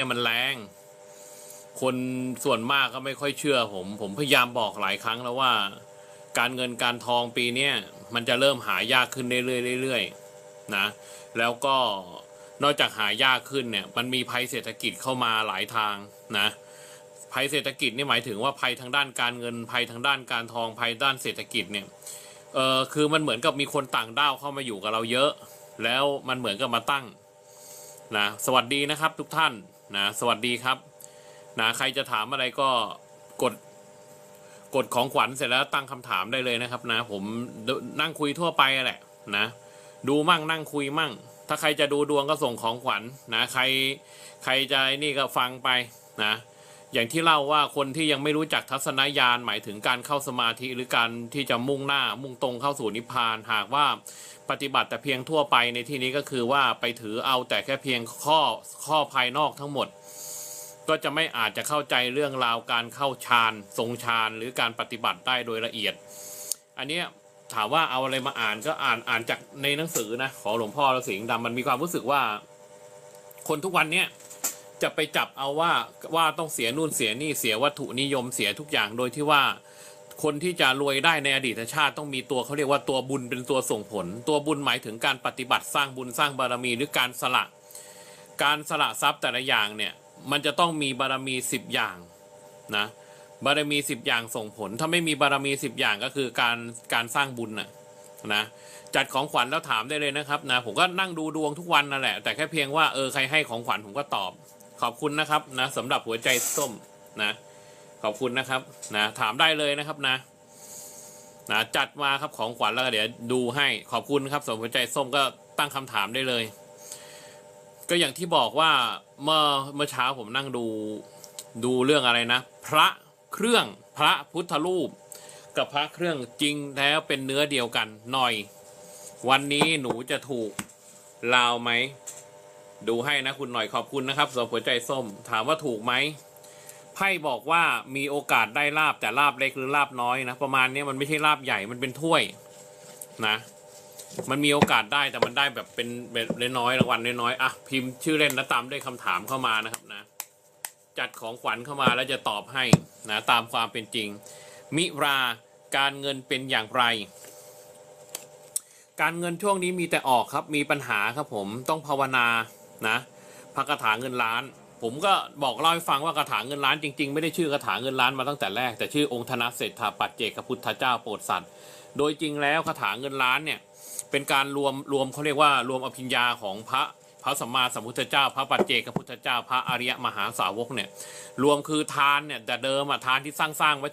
เนี่ยมันแรง คนส่วนมากก็ไม่ค่อยเชื่อผม ผมพยายามบอกหลายครั้งแล้วว่า การเงินการทองปีเนี้ยมันจะเริ่มหายากขึ้นเรื่อยๆเรื่อยๆนะ แล้วก็นอกจากหายากขึ้นเนี่ย มันมีภัยเศรษฐกิจเข้ามาหลายทางนะ ภัยเศรษฐกิจนี่หมายถึงว่าภัยทางด้านการเงิน ภัยทางด้านการทอง ภัยด้านเศรษฐกิจเนี่ย เออคือมันเหมือนกับมีคนต่างด้าวเข้ามาอยู่กับเราเยอะ แล้วมันเหมือนกับมาตั้งนะ สวัสดีนะครับทุกท่าน นะสวัสดีครับนะใครจะถามอะไรก็กดกดของขวัญเสร็จแล้วตั้งคำถามได้เลยนะครับนะ ผมนั่งคุยทั่วไปแหละนะดูมั่งนั่งคุยมั่ง ถ้าใครจะดูดวงก็ส่งของขวัญนะใครใครจะนี่ก็ฟังไปนะ อย่างที่เล่าว่าคนที่ยังไม่รู้จักทัศนญาณหมายถึงการเข้าสมาธิหรือการที่จะมุ่งหน้ามุ่งตรงเข้าสู่นิพพานหากว่าปฏิบัติแต่เพียงทั่วไปในที่นี้ก็คือว่าไปถือเอาแต่แค่เพียงข้อข้อภายนอกทั้งหมด ก็จะไม่อาจจะเข้าใจเรื่องราวการเข้าฌานทรงฌานหรือการปฏิบัติได้โดยละเอียด อันนี้ถามว่าเอาอะไรมาอ่านก็อ่านอ่านจากในหนังสือนะของหลวงพ่อฤาษีสิงดำมันมีความรู้สึกว่า คนทุกวันเนี้ย จะไปจับเอาว่าว่าต้องเสียนู่นเสียนี่เสียวัตถุนิยมเสียทุกอย่างโดยที่ว่าคนที่จะรวยได้ในอดีตชาติต้องมีตัวเขาเรียกว่าตัวบุญเป็นตัวส่งผล ตัวบุญหมายถึงการปฏิบัติสร้างบุญสร้างบารมีหรือการสละ การสละทรัพย์แต่ละอย่างเนี่ยมันจะต้องมีบารมีสิบอย่างนะบารมีสิบอย่างส่งผล ถ้าไม่มีบารมีสิบอย่างก็คือการการสร้างบุญน่ะนะจัดของขวัญแล้วถามได้เลยนะครับนะผมก็นั่งดูดวงทุกวันนั่นแหละแต่แค่เพียงว่าเออใครให้ของขวัญผมก็ตอบ ขอบคุณนะครับนะสำหรับหัวใจส้มนะขอบคุณนะครับนะถามได้เลยนะครับนะนะจัดมาครับของขวัญแล้วก็เดี๋ยวดูให้ขอบคุณครับสำหรับหัวใจส้มก็ตั้งคำถามได้เลย ก็อย่างที่บอกว่าเมื่อเมื่อเช้าผมนั่งดูดูเรื่องอะไรนะ พระเครื่องพระพุทธรูป กับพระเครื่องจริงแล้วเป็นเนื้อเดียวกันหน่อย วันนี้หนูจะถูกลาวไหม ดูให้นะคุณหน่อยขอบคุณนะครับสำหรับหัวใจส้ม ถามว่าถูกไหมไพ่บอกว่ามีโอกาสได้ลาบแต่ลาบเล็กหรือลาบน้อยนะ ประมาณนี้มันไม่ใช่ลาบใหญ่มันเป็นถ้วยนะ มันมีโอกาสได้แต่มันได้แบบเป็นแบบน้อยรางวัลน้อยๆอะพิมพ์ชื่อเล่นแล้วตามด้วยคำถามเข้ามานะครับนะ จัดของขวัญเข้ามาแล้วจะตอบให้นะตามความเป็นจริง มิราการเงินเป็นอย่างไร การเงินช่วงนี้มีแต่ออกครับมีปัญหาครับผมต้องภาวนา นะพระคาถาเงินล้าน ผมก็บอกเล่าให้ฟังว่าคาถาเงินล้านจริงๆ ไม่ได้ชื่อคาถาเงินล้านมาตั้งแต่แรก แต่ชื่อองค์ธนเศรษฐาปัจเจกพุทธเจ้าโปรดสัตว์ โดยจริงแล้วคาถาเงินล้านเนี่ยเป็นการรวมรวมเขาเรียกว่ารวมอภิญญาของพระพระสัมมาสัมพุทธเจ้า พระปัจเจกพุทธเจ้า พระอริยมหาสาวกเนี่ยรวมคือทานเนี่ยแต่เดิมอะทานที่สร้างสร้างไว้